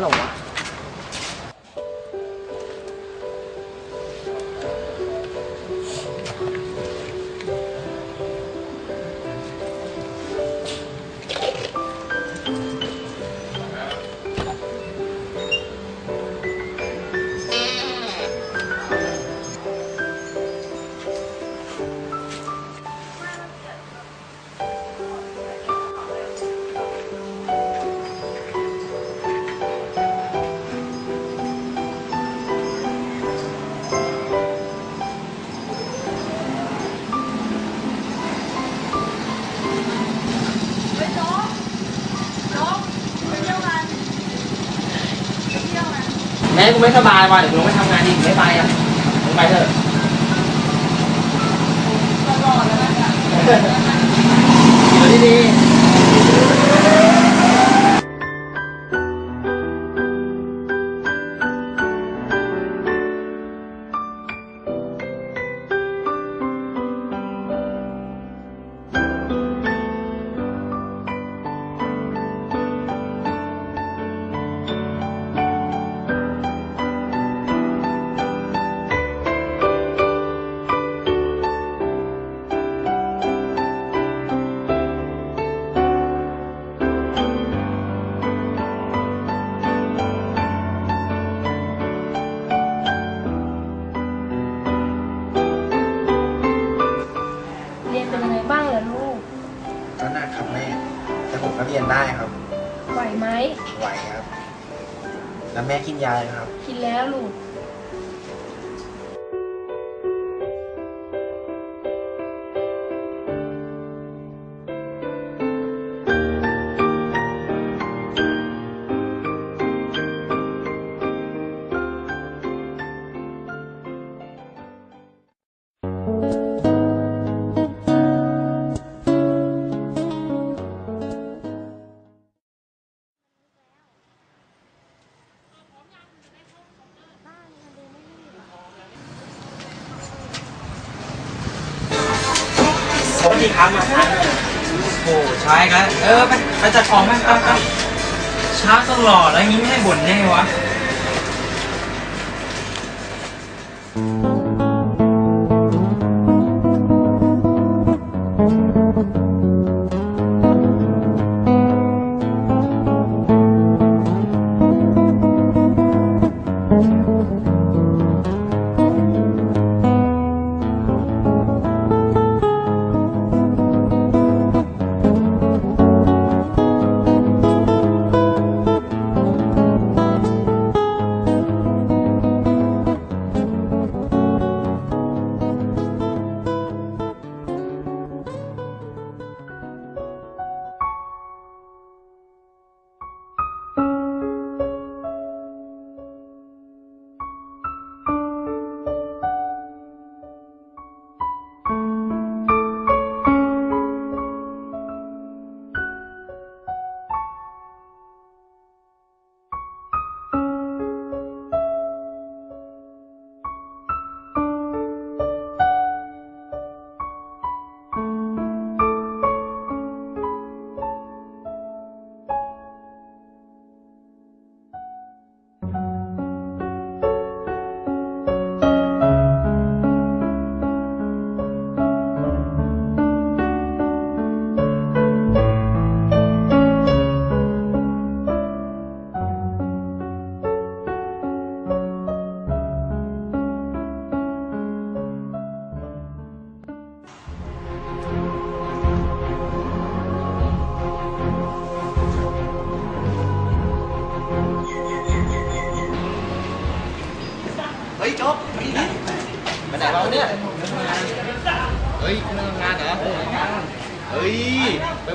แล้ว ม่กูไม่สบายว่ะเดี๋ยวกูลงไปทำงานดีกูไม่ไปอะมึงไปเถอะอยู่ดีๆ แล้วแม่กินยาไหมครับ กินแล้วลูก้ำโอ้ใช่ครับเออไปไปจัดของไปไปไปช้าตลอดแล้วงี้ไม่ให้บ่นแน่วะうん。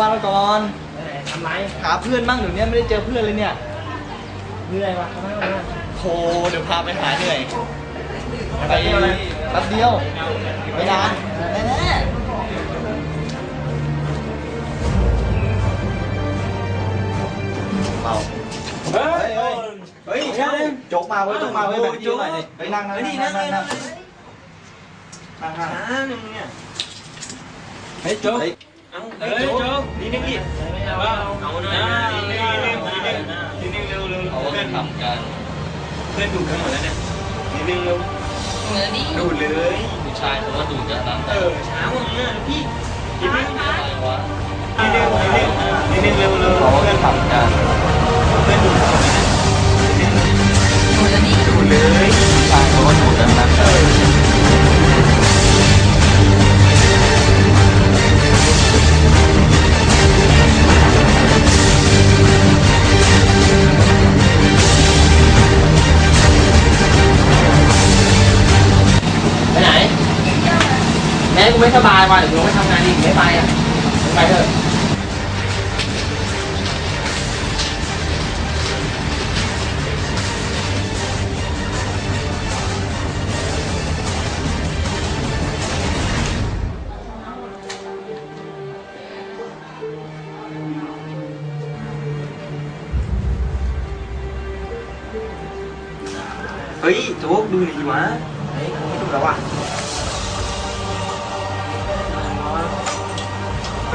ว่านเก่อนทำไรหาเพื่อนบ้างเดี๋ยวนี้ไม่ได้เจอเพื่อนเลยเนี่ยเหนื่อยว่ะโทเดี๋ยวพาไปหาเหนื่อยไปแป๊บเดียวไม่นานแน่เมาเฮ้ยเฮ้ยเฮ้ยจกมาเว้ยจกมาเว้ยแบบนี้หนั่งนั่งนะไปนั่งนั่งนั่งนั่งนั่งนั่งนั่งเนั่งนะไปนั่งนะไปนั่งนะไปนั่งนะไปนั่งนะไปนั่งนะไปนั่งนะไปนั่งนะไปนั่งนะไปนั่งนะไปนั่งนยจกเฮ้ยจก นิดนึงดิว่าเอาด้นิดนึนินึงนิดเร็วเร็วเพื่อนทำกันเพื่อนดูดกันหมดแล้วเนี่ยนี่นึงเร็วเหมืดูดเลยผู้ชายเขาว่าดูดจะตั้งเออช้าว่ะเพื่อนพี่นิดนึไปวะนึงนิดนี่เร็วเร็วเพื่อนทำกันเพื่อนดูดดูดเลยผู้ชายเขาว่าดูดจะตั้งเออ ไม่สบายว่ะเดี๋ยวกูลงไปทำงานดีไม่ไปอะมึงไปเถอะเฮ้ยโจ๊กดูดีวะเฮ้ยไม่ดูแล้วว่ะเฮ้ยโจ๊กอะ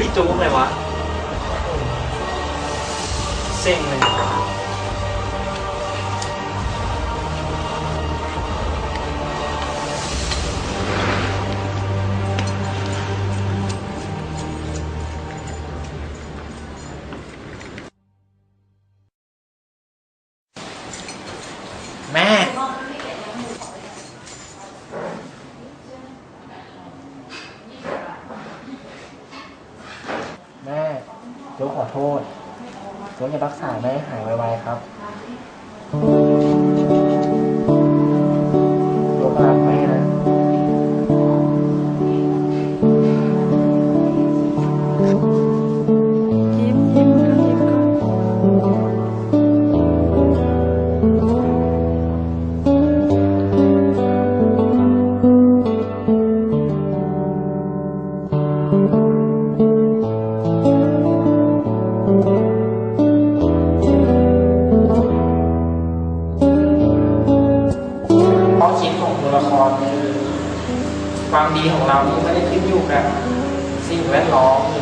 一朵木梅花，鲜艳的。 กขอโทษโยกจะรักษาแม่ให้หายไวๆครับโจ๊กรักแม่นะยิ้ม ความดีของเรานี่ไม่ได้ขึ้นอยู่กับสิ่งแวดล้อมหรื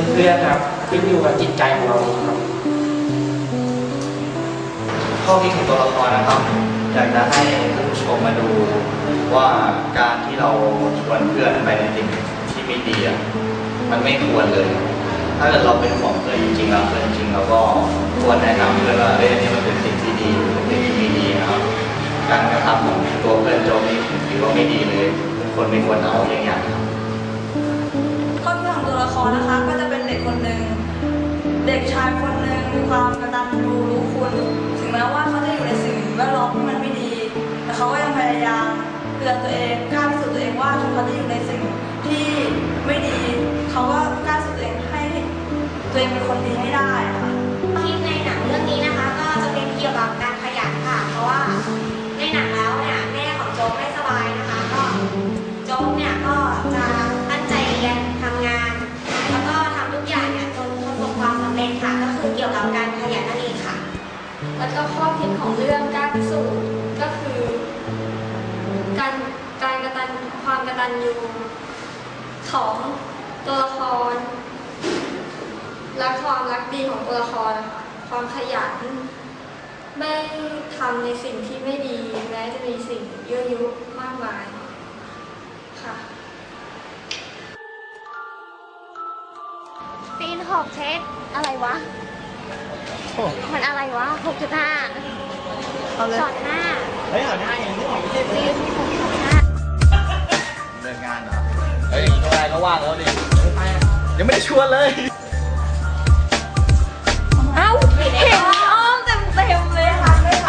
อเพื่อนๆครับขึ้นอยู่กับจิตใจของเราเองครับข้อคิดของตัวละครนะครับ อยากจะให้ท่านผู้ชมมาดูว่าการที่เราชวนเพื่อนไปในสิ่งที่ไม่ดีอะมันไม่ควรเลย ถ้าเกิดเราเป็นของเพื่อนจริงๆแล้วเพื่อนจริงเราก็ควรแนะนำเพื่อนว่าเอ้ยอันนี้มันเป็นสิ่งที่ดีเป็นสิ่งที่ไม่ดีนะครับ การกระทำของตัวเพื่อนโจมนี่ผมคิดว่าไม่ดีเลย ทุกคนไม่ควรเอาอย่างอย่างครับข้อคิดของตัวละครนะคะ ก็จะเป็นเด็กคนหนึ่งเด็กชายคนหนึ่งมีความกตัญญูรู้คุณถึงแม้ว่าเขาจะอยู่ในสิ่งแวดล้อมที่มันไม่ดี แต่เขาก็ยังพยายามเตือนตัวเองกล้าพิสูจน์ตัวเองว่าถึงเขาจะอยู่ในสิ่งที่ไม่ดี เขาก็กล้าพิสูจน์ตัวเองให้ตัวเองเป็นคนดีให้ได้ค่ะ ที่ในหนังเรื่องนี้นะคะ ก็จะเป็นเกี่ยวกับการ กสูจน์ก็คือ การการกระตันความกระตัญญูของตัวละครและความรักดีของตัวละครนะคะความขยัน ไม่ทำในสิ่งที่ไม่ดี แม้จะมีสิ่งยั่วยุมากมายค่ะปีนหกเช็คอะไรวะ มันอะไรวะหกจุดห้า ช็อตหน้าเฮ้ยเอาหน้าอย่างนี้ไม่ใช่ปีนหกจุดห้าเดินงานเหรอ เฮ้ยก็ได้ก็ว่างแล้วดิยังไม่ได้ชวนเลย เอ้าเห็นอ้อมเต็มเต็มๆเลยค่ะไม่ท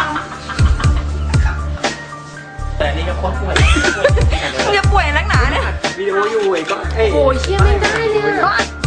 แต่นี่ก็โคตรป่วยำมึงจะป่วยนักหนาเนี่ยวิดีโออยู่ไอ้ก็เอ้ย โอ้ยเชี่ยไม่ได้เลยอะ